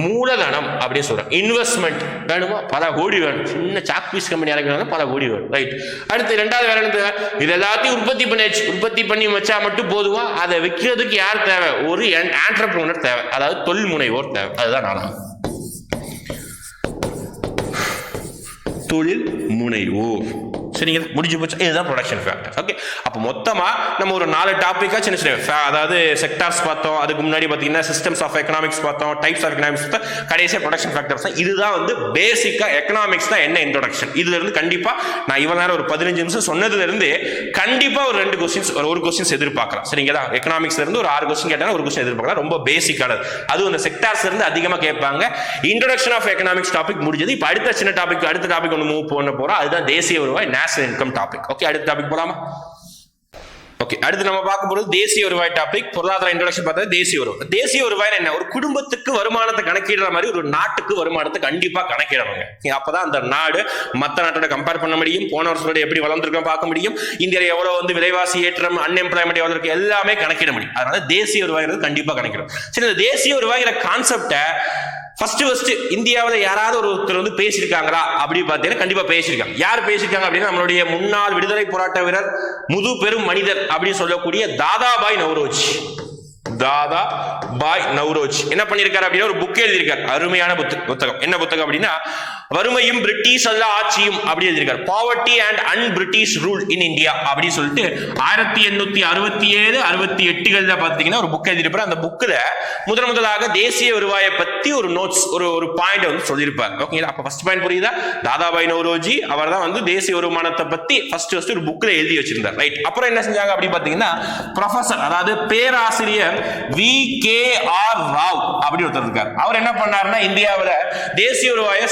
மூலதனம் அப்படின்னு சொல்கிறோம் இன்வெஸ்ட்மெண்ட் வேணுமா? பல கோடி வேணும். சின்ன சாக் பீஸ் கம்பெனி இறங்கிறாங்க பல கோடி வேணும். ரைட் அடுத்து ரெண்டாவது வேற என்ன தேவை இது எல்லாத்தையும் உற்பத்தி பண்ணியாச்சு. உற்பத்தி பண்ணி வச்சா மட்டும் போதுமா? அதை விற்கிறதுக்கு யார் தேவை? ஒரு ஆண்டர்பிரினர் தேவை. அதாவது தொழில் முனைவோர் தேவை. அதுதான் நானும் தொழில் முனைவோர். சரிங்களா முடிஞ்சு போச்சு. இதுதான் ப்ரொடக்ஷன் ஃபேக்டர் ஓகே அப்போ மொத்தமாக நம்ம ஒரு நாலு டாப்பிக்காக சின்ன சின்ன அதாவது செக்டார்ஸ் பார்த்தோம். அதுக்கு முன்னாடி பார்த்தீங்கன்னா சிஸ்டம்ஸ் ஆஃப் எக்கனாமிக்ஸ் பார்த்தோம். டைப்ஸ் ஆஃப் எக்கனாமிக்ஸ் பார்த்தோம். கடைசியாக ப்ரொடக்ஷன் ஃபேக்டர்ஸ் தான் இதுதான் வந்து பேசிக்காக எக்கனாமிக்ஸ் தான் என்ன இன்ட்ரொடக்ஷன் இதுலேருந்து கண்டிப்பாக நான் இவ்வளோ நேரம் ஒரு பதினஞ்சு நிமிஷம் சொன்னதுலேருந்து கண்டிப்பாக ஒரு ரெண்டு கொஸ்டின்ஸ் ஒரு ஒரு கொஸ்டின்ஸ் எதிர்பார்க்கலாம். சரிங்களா? எக்கனாமிக்ஸ்ல இருந்து ஒரு ஆறு கொஸ்டின் கேட்டாலும் ஒரு கொஸ்டின் எதிர்பார்க்கலாம். ரொம்ப பேசிக்கானது அதுவும் அந்த செக்டார்ஸ் இருந்து கேட்பாங்க. இன்ட்ரொடக்ஷன் ஆஃப் எக்கனாமிக்ஸ் டாபிக் முடிஞ்சது. இப்போ அடுத்த சின்ன டாபிக் அடுத்த டாபிக் ஒன்று மூவ் பண்ண போகிறோம் அதுதான் தேசிய வருவாய் இன்கம் டாபிக் ஓகே அடுத்த டாபிக் போலாமா? ஓகே அடுத்து நம்ம பார்க்க போறது தேசிய வருவாய் டாபிக் பொருளாதார இன்ட்ரடக்ஷன் பார்த்தா தேசிய வருவாய். தேசிய வருவாய் என்ன? ஒரு குடும்பத்துக்கு வருமானத்தை கணக்கிடுற மாதிரி ஒரு நாட்டுக்கு வருமானத்தை கண்டிப்பா கணக்கிடணுங்க. அப்பதான் அந்த நாடு மற்ற நாட்டோட கம்பேர் பண்ண முடியும் போன வருஷத்தோட எப்படி வளர்ந்துருக்கோம் பார்க்க முடியும் இந்தியாவில் எவ்வளவு வந்து விலைவாசி ஏற்றம் அன்எம்ப்ளாய்மெண்ட் எவ்வளவு இருக்கு எல்லாமே கணக்கிட முடியும். அதனால தேசிய வருவாய்ங்கிறது கண்டிப்பா கணக்கிடும் சரி இந்த தேசிய வருவாய்ங்கிற கான்செப்டை ஃபர்ஸ்ட் ஃபர்ஸ்ட் இந்தியாவில் யாராவது ஒருத்தர் வந்து பேசியிருக்காங்களா? அப்படின்னு பார்த்தீங்கன்னா கண்டிப்பா பேசியிருக்காங்க. யார் பேசியிருக்காங்க அப்படின்னா நம்மளுடைய முன்னாள் விடுதலை போராட்ட வீரர் முது பெரும் மனிதர் அப்படின்னு சொல்லக்கூடிய தாதாபாய் நவ்ரோஜ். தாதா பாய் நவ்ரோஜ். என்ன பண்ணியிருக்காரு அப்படின்னா ஒரு புக் எழுதியிருக்காரு. அருமையான புத்தகம். என்ன புத்தகம் அப்படின்னா வறுமையும் பிரிட்டிஷ் அல்ல ஆட்சியும் அப்படி எழுதியிருக்காரு. Poverty and un British rule in India அப்படின்னு சொல்லிட்டு ஆயிரத்தி எண்ணூத்தி அறுபத்தி ஏழு அறுபத்தி எட்டுகள்ல பாத்தீங்கன்னா ஒரு புக் எழுதியிருப்பாரு. அந்த புக்ல முதன் முதலாக தேசிய வருவாயை பத்தி ஒரு நோட்ஸ் ஒரு ஒரு பாயிண்ட் வந்து சொல்லியிருப்பார் ஓகேங்களா அப்ப ஃபர்ஸ்ட் பாயிண்ட் புரியுதா? தாதாபாய் நௌரோஜி அவர் தான் வந்து தேசிய வருமானத்தை பத்தி ஃபர்ஸ்ட் ஃபர்ஸ்ட் ஒரு புக்ல எழுதி வச்சிருந்தார். ரைட் அப்புறம் என்ன செஞ்சாங்க அப்படின்னு பாத்தீங்கன்னா ப்ரொஃபசர் அதாவது பேராசிரியர் வி கே ஆர் ராவ் அப்படி ஒருத்தர் இருக்கார். அவர் என்ன பண்ணாருன்னா இந்தியாவில் தேசிய வருவாயை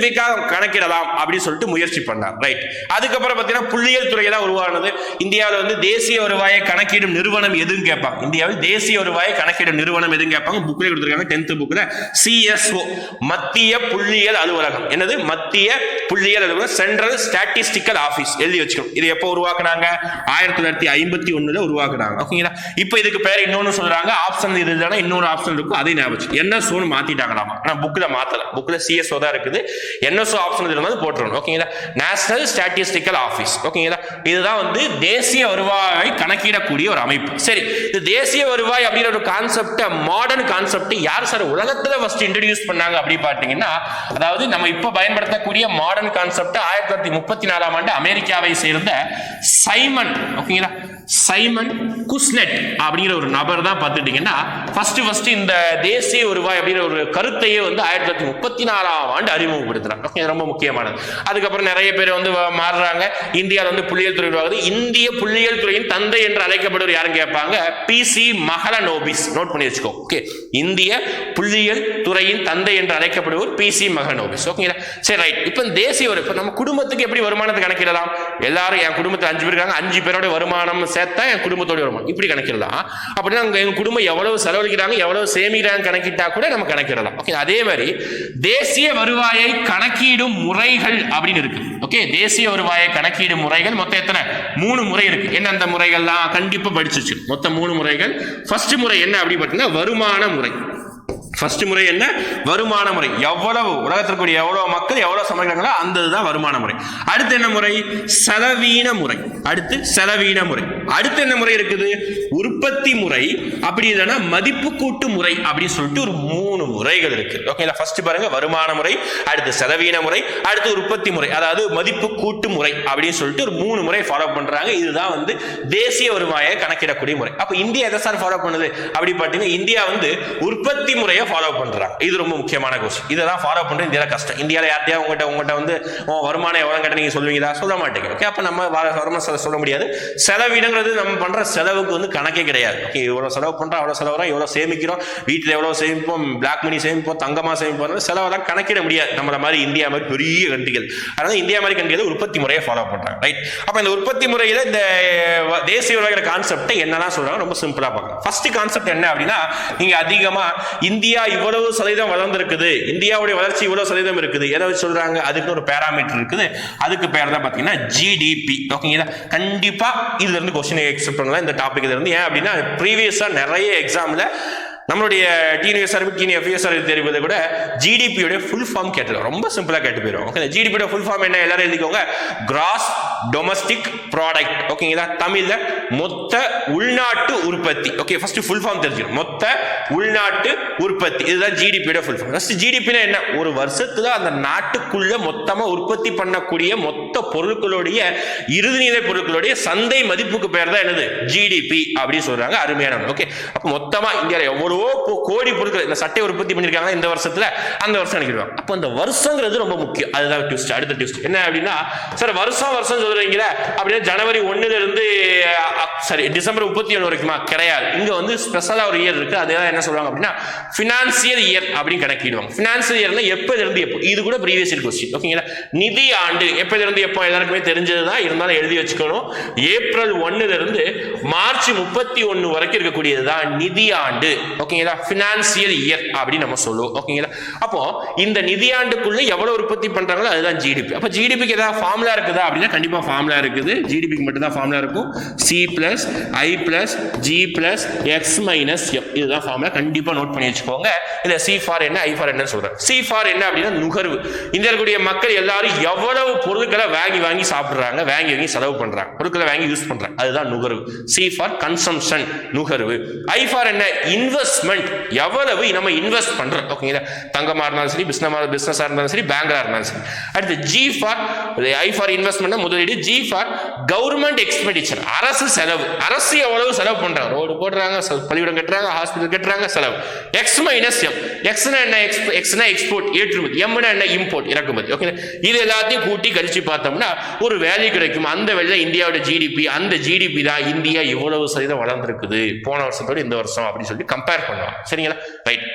சயின்டிபிக்கா கணக்கிடலாம் அப்படின்னு சொல்லிட்டு முயற்சி பண்ணார். ரைட் அதுக்கப்புறம் பார்த்தீங்கன்னா புள்ளியல் துறை தான் உருவானது. இந்தியாவில் வந்து தேசிய வருவாயை கணக்கிடும் நிறுவனம் எதுன்னு கேட்பாங்க. இந்தியாவில் தேசிய வருவாயை கணக்கிடும் நிறுவனம் எதுன்னு கேட்பாங்க. புக்கில் கொடுத்துருக்காங்க டென்த் புக்கில் சிஎஸ்ஓ மத்திய புள்ளியியல் அலுவலகம். என்னது? மத்திய புள்ளியியல் அலுவலகம். சென்ட்ரல் ஸ்டாட்டிஸ்டிக்கல் ஆஃபீஸ் எழுதி வச்சுக்கணும். இது எப்போ உருவாக்குனாங்க? ஆயிரத்தி தொள்ளாயிரத்தி ஐம்பத்தி ஒன்றில் உருவாக்குனாங்க. ஓகேங்களா இப்போ இதுக்கு பேர் இன்னொன்று சொல்கிறாங்க ஆப்ஷன் இது இல்லைன்னா இன்னொரு ஆப்ஷன் இருக்கும். அதே ஞாபகம் என்ன சோன்னு மாற்றிட்டாங்களாமா ஆனால் புக்கில் மாற்றலை புக்கில் சிஎஸ்ஓ தான் இருக்குது. என்எஸ்ஓ ஆப்ஷன் வந்து போட்டுருணும் ஓகேங்களா நேஷனல் ஸ்டாட்டிஸ்டிக்கல் ஆஃபீஸ் ஓகேங்களா இதுதான் வந்து தேசிய வருவாய் கணக்கிடக்கூடிய ஒரு அமைப்பு. சரி இது தேசிய வருவாய் அப்படிங்கிற ஒரு கான்செப்ட் மாடர்ன் கான்செப்ட் யார் சார் உலகத்தில் ஃபர்ஸ்ட் இன்ட்ரடியூஸ் பண்ணாங்க அப்படி பார்த்தீங்கன்னா அதாவது நம்ம இப்போ பயன்படுத்தக்கூடிய மாடர்ன் கான்செப்ட் ஆயிரத்தி தொள்ளாயிரத்தி முப்பத்தி நாலாம் ஆண்டு அமெரிக்காவை சேர்ந்த சைமன். ஓகேங்களா சைமன் குஸ்னெட் அப்படிங்கிற ஒரு நபர் தான் பார்த்துட்டீங்கன்னா ஃபர்ஸ்ட் ஃபர்ஸ்ட் இந்த தேசிய வருவாய் அப்படிங்கிற ஒரு கருத்தையே வந்து ஆயிரத்தி தொள்ளாயிரத்தி முப்பத்தி நாலாம் ஆண்டு அறிமுகப்படுத்துறாங்க. ஓகே ரொம்ப முக்கியமானது. அதுக்கப்புறம் நிறைய பேர் வந்து மாறுறாங்க. இந்தியாவில் வந்து புள்ளியியல் துறை உருவாகுது. இந்திய புள்ளியியல் துறையின் தந்தை என்று அழைக்கப்படுவர் யாருன்னு கேட்பாங்க? பி. சி. மகளனோபிஸ் நோட் பண்ணி வச்சுக்கோ. ஓகே இந்திய புள்ளியியல் துறையின் தந்தை என்று அழைக்கப்படுவர் பி. சி. மகளனோபிஸ் ஓகேங்களா? சரி ரைட் இப்போ தேசிய ஒரு இப்போ நம்ம குடும்பத்துக்கு எப்படி வருமானத்தை கணக்கிடலாம்? எல்லாரும் என் குடும்பத்தில் அஞ்சு பேர் இருக்காங்க. அஞ்சு பேரோட வருமானம் சேர்த்தா என் குடும்பத்தோட வருமானம் இப்படி கணக்கிடலாம். அப்படின்னா அங்கே எங்கள் குடும்பம் எவ்வளவு செலவழிக்கிறாங்க எவ்வளவு சேமிக்கிறாங்க கணக்கிட்டா கூட நம்ம கணக்கிடலாம். ஓகே அதே மாதிரி தேசிய வருவாயை கணக்கீடும் முறைகள் அப்படின்னு இருக்கு. ஓகே தேசிய வருவாயை கணக்கீடும் முறைகள் மொத்தம் எத்தனை? மூணு முறை இருக்கு. என்ன அந்த முறைகள்லாம்? கண்டிப்பாக படிச்சு வச்சு மொத்தம் மூணு முறைகள். ஃபர்ஸ்ட் முறை என்ன அப்படி பார்த்தீங்கன்னா வருமான முறை. ஃபர்ஸ்ட் முறை என்ன? வருமான முறை. எவ்வளவு? உலகத்தில் கூடிய எவ்வளவு மக்கள் எவ்வளவு சமைக்கிறாங்களோ அந்த இதுதான் வருமான முறை. அடுத்து என்ன முறை? செலவீன முறை. அடுத்து செலவீன முறை. அடுத்து என்ன முறை இருக்குது? உற்பத்தி முறை. அப்படி இல்லைன்னா மதிப்பு கூட்டு முறை அப்படின்னு சொல்லிட்டு ஒரு மூணு முறைகள் இருக்கு. ஓகேங்களா ஃபர்ஸ்ட் பாருங்க. வருமான முறை அடுத்து செலவீன முறை அடுத்து உற்பத்தி முறை. அதாவது மதிப்பு கூட்டு முறை அப்படின்னு சொல்லிட்டு ஒரு மூணு முறை ஃபாலோ பண்றாங்க. இதுதான் வந்து தேசிய வருவாயை கணக்கிடக்கூடிய முறை. அப்ப இந்தியா எதை சார் ஃபாலோ பண்ணுது? அப்படி பார்த்தீங்கன்னா இந்தியா வந்து உற்பத்தி முறையை ஃபாலோ பண்றாங்க இது ரொம்ப முக்கியமான கொஸ்டின் இதெல்லாம் ஃபாலோ பண்றது இந்தியாவில் கஷ்டம். இந்தியாவில் யார்ட்டையா உங்கள்கிட்ட உங்கள்கிட்ட வந்து உன் வருமானம் எவ்வளோ கட்ட நீங்க சொல்லுவீங்களா சொல்ல மாட்டேங்க. ஓகே அப்போ நம்ம வர- வருமானம் செலவு சொல்ல முடியாது. செலவிடங்கிறது நம்ம பண்ற செலவுக்கு வந்து கணக்கே கிடையாது. ஓகே இவ்வளவு செலவு பண்றோம் அவ்வளவு செலவு எவ்வளோ சேமிக்கிறோம். வீட்டில் எவ்வளவு சேமிப்போம் பிளாக் மணி சேமிப்போம் தங்கமா சேமிப்போம். செலவெல்லாம் கணக்கிட முடியாது. நம்மள மாதிரி இந்தியா மாதிரி பெரிய கண்ட்ரிகள் அதனால இந்தியா மாதிரி கண்ட்ரிகள் உற்பத்தி முறையை ஃபாலோ பண்றாங்க. ரைட் அப்போ இந்த உற்பத்தி முறையில இந்த தேசிய உலகிற கான்செப்டை என்னெல்லாம் சொல்றாங்க? ரொம்ப சிம்பிளா பார்க்கலாம். ஃபர்ஸ்ட் கான்செப்ட் என்ன அப்படின்னா நீங்க அதிகமா இந்தியா இவ்வளவு சதவீதம் வளர்ந்துருக்குது. இந்தியாவுடைய வளர்ச்சி இவ்வளவு சதவீதம் இருக்குது. எதை வச்சு சொல்றாங்க? அதுக்கு ஒரு பேராமீட்டர் இருக்குது. அதுக்கு பேர் தான் பாத்தீங்கன்னா ஜிடிபி ஓகேங்களா கண்டிப்பா இதுல இருந்து கொஸ்டின் எக்ஸ்பெக்ட் பண்ணலாம். இந்த டாபிக் இருந்து. ஏன் அப்படின்னா ப்ரீவியஸா நிறைய எக்ஸாம்ல நம்மளுடைய டிஎன்எஸ்ஆர் டிஎன்எஃப்எஸ்ஆர் தெரிவதை கூட ஜிடிபியோட ஃபுல் ஃபார்ம் கேட்டது ரொம்ப சிம்பிளாக கேட்டு போயிடும் ஓகே ஜிடிபியோட ஃபுல் ஃபார்ம் என்ன? எல்லாரும் எழுதிக்கோங்க. கிராஸ் டொமஸ்டிக் ப்ராடக்ட் ஓகேங்களா தமிழில் மொத்த உள்நாட்டு உற்பத்தி. ஓகே ஃபர்ஸ்ட் ஃபுல் ஃபார்ம் தெரிஞ்சிடும் மொத்த உள்நாட்டு உற்பத்தி. இதுதான் ஜிடிபியோட ஃபுல் ஃபார்ம் ஃபர்ஸ்ட் ஜிடிபினா என்ன? ஒரு வருஷத்துல அந்த நாட்டுக்குள்ள மொத்தமாக உற்பத்தி பண்ணக்கூடிய மொத்த பொருட்களுடைய இறுதிநிலை பொருட்களுடைய சந்தை மதிப்புக்கு பேர் தான் என்னது? ஜிடிபி அப்படின்னு சொல்றாங்க. அருமையான ஓகே அப்போ மொத்தமாக இந்தியாவில் எவ்வளோ எவ்வளோ கோடி பொருட்கள் இந்த சட்டை உற்பத்தி பண்ணியிருக்காங்க இந்த வருஷத்துல? அந்த வருஷம் நினைக்கிறாங்க அப்போ அந்த வருஷங்கிறது ரொம்ப முக்கியம். அதுதான் ட்விஸ்ட் அடுத்த ட்விஸ்ட் என்ன அப்படின்னா சார் வருஷம் வருஷம் சொல்றீங்களா அப்படின்னா ஜனவரி ஒண்ணுல இருந்து சரி டிசம்பர் முப்பத்தி ஒன்று வரைக்குமா? கிடையாது. இங்க வந்து ஸ்பெஷலா ஒரு இயர் இருக்கு. அதுதான் என்ன சொல்லுவாங்க அப்படின்னா பினான்சியல் இயர் அப்படின்னு கணக்கிடுவாங்க. பினான்சியல் இயர்னா எப்ப இருந்து எப்போ? இது கூட ப்ரீவியஸ் இயர் கொஸ்டின் ஓகேங்களா நிதி ஆண்டு எப்ப இருந்து எப்போ? எல்லாருக்குமே தெரிஞ்சது தான் இருந்தாலும் எழுதி வச்சுக்கணும். ஏப்ரல் ஒண்ணுல இருந்து மார்ச் முப்பத்தி ஒன்று வரைக்கும் இருக்கக்கூடியது தான் நிதி ஆண்டு. ஓகேங்களா ஃபினான்சியல் இயர் அப்படின்னு நம்ம சொல்லுவோம். ஓகேங்களா அப்போ இந்த நிதியாண்டுக்குள்ள எவ்வளவு உற்பத்தி பண்றாங்களோ அதுதான் ஜிடிபி அப்போ ஜிடிபிக்கு ஏதாவது ஃபார்முலா இருக்குதா அப்படின்னா கண்டிப்பா கண்டிப்பாக ஃபார்முலா இருக்குது ஜிடிபிக்கு மட்டும் தான் ஃபார்முலா இருக்கும். C plus I plus G plus X minus F இதுதான் ஃபார்முலா கண்டிப்பாக நோட் பண்ணி வச்சுக்கோங்க. இல்லை சி ஃபார் என்ன ஐ ஃபார் என்ன சொல்கிறேன் சி ஃபார் என்ன அப்படின்னா நுகர்வு. இந்த இருக்கக்கூடிய மக்கள் எல்லாரும் எவ்வளவு பொருட்களை வாங்கி வாங்கி சாப்பிட்றாங்க வாங்கி வாங்கி செலவு பண்ணுறாங்க பொருட்களை வாங்கி யூஸ் பண்ணுறாங்க அதுதான் நுகர்வு. சி ஃபார் கன்சம்ஷன் நுகர்வு. ஐ ஃபார் என்ன? இன்வெஸ்ட் இன்வெஸ்ட்மெண்ட் எவ்வளவு நம்ம இன்வெஸ்ட் பண்ணுறோம் ஓகேங்களா தங்கமாக இருந்தாலும் சரி பிஸ்னஸ் பிஸ்னஸாக இருந்தாலும் சரி பேங்காக இருந்தாலும் சரி. அடுத்து G for I for investment முதலீடு ஜி ஃபார் கவர்மெண்ட் எக்ஸ்பெண்டிச்சர் அரசு செலவு. அரசு எவ்வளவு செலவு பண்றாங்க? ரோடு போடுறாங்க செ- பள்ளிக்கூடம் கட்டுறாங்க ஹாஸ்பிட்டல் கட்டுறாங்க செலவு. எக்ஸ் மைனஸ் எம் எக்ஸ்னா என்ன எக்ஸ் எக்ஸ்னா எக்ஸ்போர்ட் ஏற்றுமதி. எம்னா என்ன இம்போர்ட் இறக்குமதி. ஓகே இது எல்லாத்தையும் கூட்டி கழிச்சு பார்த்தோம்னா ஒரு வேல்யூ கிடைக்கும். அந்த வேலையில இந்தியாவோட ஜிடிபி அந்த ஜிடிபி தான் இந்தியா இவ்வளவு சதவீதம் வளர்ந்துருக்குது. போன வருஷத்தோட இந்த வருஷம் அப்படின்னு சொல்லி கம்பேர் பண்ணுவாங்க சரிங்களா? ரைட்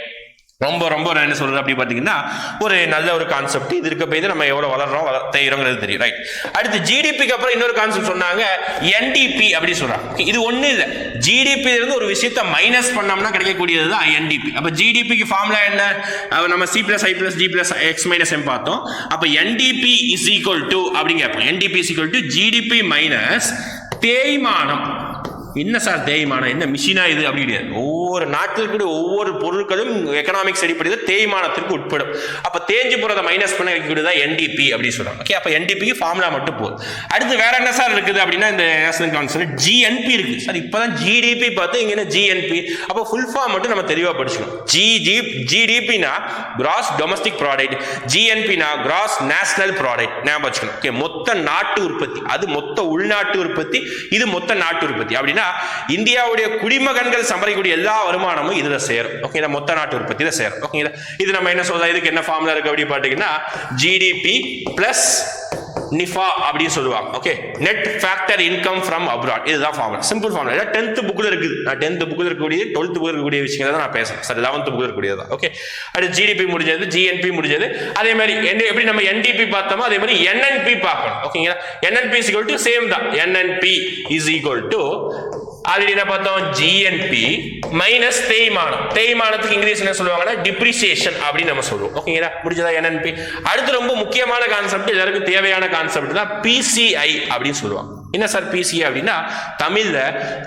ரொம்ப ரொம்ப நான் என்ன சொல்றது அப்படி பார்த்தீங்கன்னா ஒரு நல்ல ஒரு கான்செப்ட் இது இருக்க போய் நம்ம எவ்வளவு வளர்றோம் வள- தெரியும். ரைட் அடுத்து ஜிடிபிக்கு அப்புறம் இன்னொரு கான்செப்ட் சொன்னாங்க என்டிபி அப்படி சொல்றாங்க. இது ஒண்ணு இல்ல. ஜிடிபி இருந்து ஒரு விஷயத்த மைனஸ் பண்ணோம்னா கிடைக்கக்கூடியது தான் என்டிபி அப்ப ஜிடிபிக்கு ஃபார்முலா என்ன? நம்ம C plus I plus G plus X minus M பார்த்தோம். அப்ப என்டிபி இஸ் ஈக்குவல் டு அப்படின்னு கேட்போம். NDP is equal to GDP minus தேய்மானம். என்ன சார் தேய்மானம்? என்ன மிஷினா இது? அப்படி கிடையாது ஒவ்வொரு நாட்டில் கூட ஒவ்வொரு பொருட்களும் எக்கனாமிக்ஸ் அடிப்படையில் தேய்மானத்திற்கு உட்படும். அப்ப தேஞ்சு போறதை மைனஸ் பண்ண வைக்கிறது தான் என்டிபி அப்படின்னு சொல்றாங்க. ஓகே அப்ப என்டிபிக்கு ஃபார்முலா மட்டும் போதும். அடுத்து வேற என்ன சார் இருக்குது அப்படின்னா இந்த நேஷனல் கவுன்சில் ஜிஎன்பி இருக்கு சார் இப்பதான் ஜிடிபி பார்த்து இங்க என்ன ஜிஎன்பி அப்போ ஃபுல் ஃபார்ம் மட்டும் நம்ம தெளிவா படிச்சுக்கணும். ஜி ஜி ஜிடிபினா கிராஸ் டொமஸ்டிக் ப்ராடக்ட் ஜிஎன்பினா கிராஸ் நேஷனல் ப்ராடக்ட் ஞாபகம் வச்சுக்கணும். ஓகே மொத்த நாட்டு உற்பத்தி. அது மொத்த உள்நாட்டு உற்பத்தி இது மொத்த நாட்டு உற்பத்தி. அப்படின்னா இந்தியாவுடைய குடிமகன்கள் சம்பாதிக்கக்கூடிய எல்லா வருமானமும் இதுல சேரும். ஓகேங்களா மொத்த நாட்டு உற்பத்தியில சேரும். ஓகேங்களா இது நம்ம என்ன சொல்றோம்? இதுக்கு என்ன ஃபார்முலா இருக்கு அப்படி பாத்தீங்கன்னா ஜிடிபி பிளஸ் நிஃபா அப்படின்னு சொல்லுவாங்க. Okay net factor income from abroad இதுதான் ஃபார்முலா சிம்பிள் ஃபார்முலா டென்த் புக்கில் இருக்குது. நான் டென்த் புக்கில் இருக்கக்கூடிய டுவெல்த் புக்கில் இருக்கக்கூடிய விஷயங்களை தான் நான் பேசுகிறேன் சார் லெவன்த் புக்கில் இருக்கக்கூடியது தான். ஓகே அடுத்து ஜிடிபி முடிஞ்சது ஜிஎன்பி முடிஞ்சது. அதே மாதிரி என்ன எப்படி நம்ம என்டிபி பார்த்தோமோ அதே மாதிரி என்என்பி பார்க்கணும். ஓகேங்களா NNP is equal to same தான். NNP is equal to already என்ன பார்த்தோம்? ஜிஎன்பி மைனஸ் தேய்மானம். தேய்மானத்துக்கு இங்கிலீஷ் என்ன சொல்லுவாங்கன்னா டிப்ரிசியேஷன் அப்படின்னு நம்ம சொல்லுவோம். ஓகேங்களா முடிஞ்சதா என்என்பி அடுத்து ரொம்ப முக்கியமான கான்செப்ட் எல்லாருக்கும் தேவையான கான்செப்ட் தான் பிசிஐ அப்படின்னு சொல்லுவாங்க. என்ன சார் பிசிஐ அப்படின்னா தமிழ்ல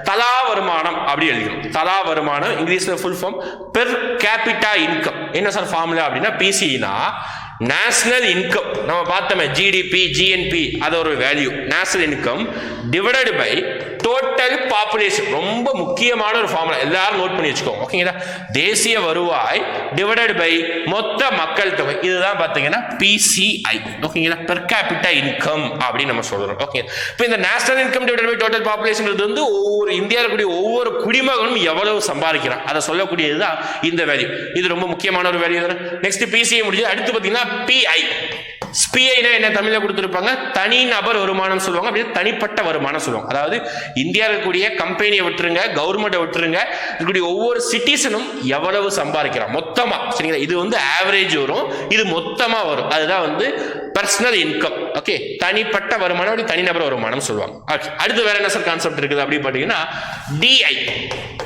தலா வருமானம் அப்படி எழுதிக்கணும். தலா வருமானம் இங்கிலீஷ்ல full form per capita income என்ன சார் ஃபார்முலா அப்படின்னா பிசினா நேஷனல் இன்கம் நம்ம பார்த்தோமே ஜிடிபி ஜிஎன்பி அது ஒரு value national income divided by total population ரொம்ப முக்கியமான ஒரு ஃபார்முலா எல்லாரும் நோட் பண்ணி வச்சுக்கோங்க. ஓகேங்களா தேசிய வருவாய் டிவைடட் பை மொத்த மக்கள் தொகை. இதுதான் பார்த்தீங்கன்னா பிசிஐ ஓகேங்களா பெர் கேபிட்டா இன்கம் அப்படின்னு நம்ம சொல்றோம். ஓகே இப்போ இந்த national income divided by total population வந்து ஒவ்வொரு இந்தியாவில் இருக்கக்கூடிய ஒவ்வொரு குடிமகனும் எவ்வளவு சம்பாதிக்கிறான்? அதை சொல்லக்கூடியது தான் இந்த வேல்யூ இது ரொம்ப முக்கியமான ஒரு வேல்யூ தானே? நெக்ஸ்ட் பிசிஐ முடிஞ்சது அடுத்து பார்த்தீங்கன்னா பிஐ ஸ்பிஐனா என்ன தமிழ்ல கொடுத்துருப்பாங்க? தனி நபர் வருமானம் சொல்லுவாங்க. அப்படி தனிப்பட்ட வருமானம் சொல்லுவாங்க. அதாவது இந்தியாவில் இருக்கக்கூடிய கம்பெனியை விட்டுருங்க கவர்மெண்ட்டை விட்டுருங்க இருக்கக்கூடிய ஒவ்வொரு சிட்டிசனும் எவ்வளவு சம்பாதிக்கிறான்? மொத்தமா. சரிங்களா? இது வந்து ஆவரேஜ் வரும். இது மொத்தமா வரும். அதுதான் வந்து பர்சனல் இன்கம் ஓகே தனிப்பட்ட வருமானம் அப்படி தனிநபர் வருமானம் சொல்லுவாங்க. ஓகே அடுத்து வேற என்ன சார் கான்செப்ட் இருக்குது அப்படின்னு பார்த்தீங்கன்னா டிஐ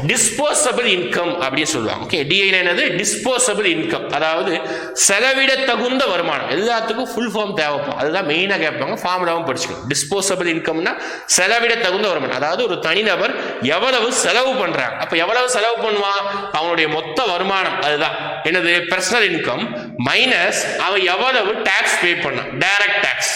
டிஸ்போசபிள் இன்கம் அப்படின்னு சொல்லுவாங்க. ஓகே டிஐ என்னது? டிஸ்போசபிள் இன்கம் அதாவது செலவிட தகுந்த வருமானம். எல்லாத்துக்கும் ஃபுல் ஃபார்ம் தேவைப்படும். அதுதான் மெயினாக கேட்பாங்க. ஃபார்முலாவும் படிச்சுக்கணும். டிஸ்போசபிள் இன்கம்னா செலவிட தகுந்த வருமானம். அதாவது ஒரு தனிநபர் எவ்வளவு செலவு பண்ணுறாங்க அப்போ எவ்வளவு செலவு பண்ணுவான்? அவனுடைய மொத்த வருமானம். அதுதான். என்னது? பர்சனல் இன்கம் மைனஸ் அவன் எவ்வளவு டேக்ஸ் பே பண்ணான் டைரக்ட் டேக்ஸ்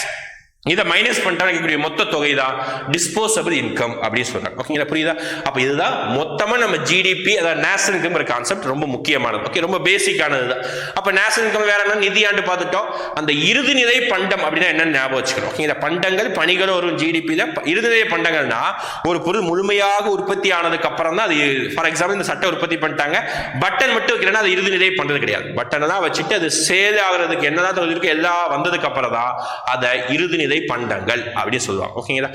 இதை மைனஸ் பண்ணிட்டா இருக்கக்கூடிய மொத்த தொகை தான் டிஸ்போசபிள் இன்கம் அப்படின்னு சொல்றாங்க. ஓகேங்களா புரியுதா? அப்போ இதுதான் மொத்தமா நம்ம ஜிடிபி அதாவது நேஷனல் இன்கம் கான்செப்ட் ரொம்ப முக்கியமானது. ஓகே ரொம்ப பேசிக்கானது தான். அப்போ நேஷனல் இன்கம் வேற என்ன? நிதியாண்டு பார்த்துட்டோம். அந்த இறுதிநிலை பண்டம் அப்படின்னா என்னன்னு ஞாபகம் வச்சுக்கணும். ஓகேங்களா பண்டங்கள் பணிகள் வரும் ஜிடிபியில் இறுதிநிலை பண்டங்கள்னா ஒரு பொருள் முழுமையாக உற்பத்தி ஆனதுக்கு அப்புறம் தான் அது ஃபார் எக்ஸாம்பிள் இந்த சட்டை உற்பத்தி பண்ணிட்டாங்க. பட்டன் மட்டும் வைக்கிறேன்னா அது இறுதிநிலை பண்றது கிடையாது. பட்டனை தான் வச்சுட்டு அது சேல் ஆகிறதுக்கு என்னதான் இருக்கு எல்லாம் வந்ததுக்கு அப்புறம் தான் அதை இறுதிநிலை பண்டங்கள் அப்படின்னு சொல்லுவாங்க. ஓகேங்களா?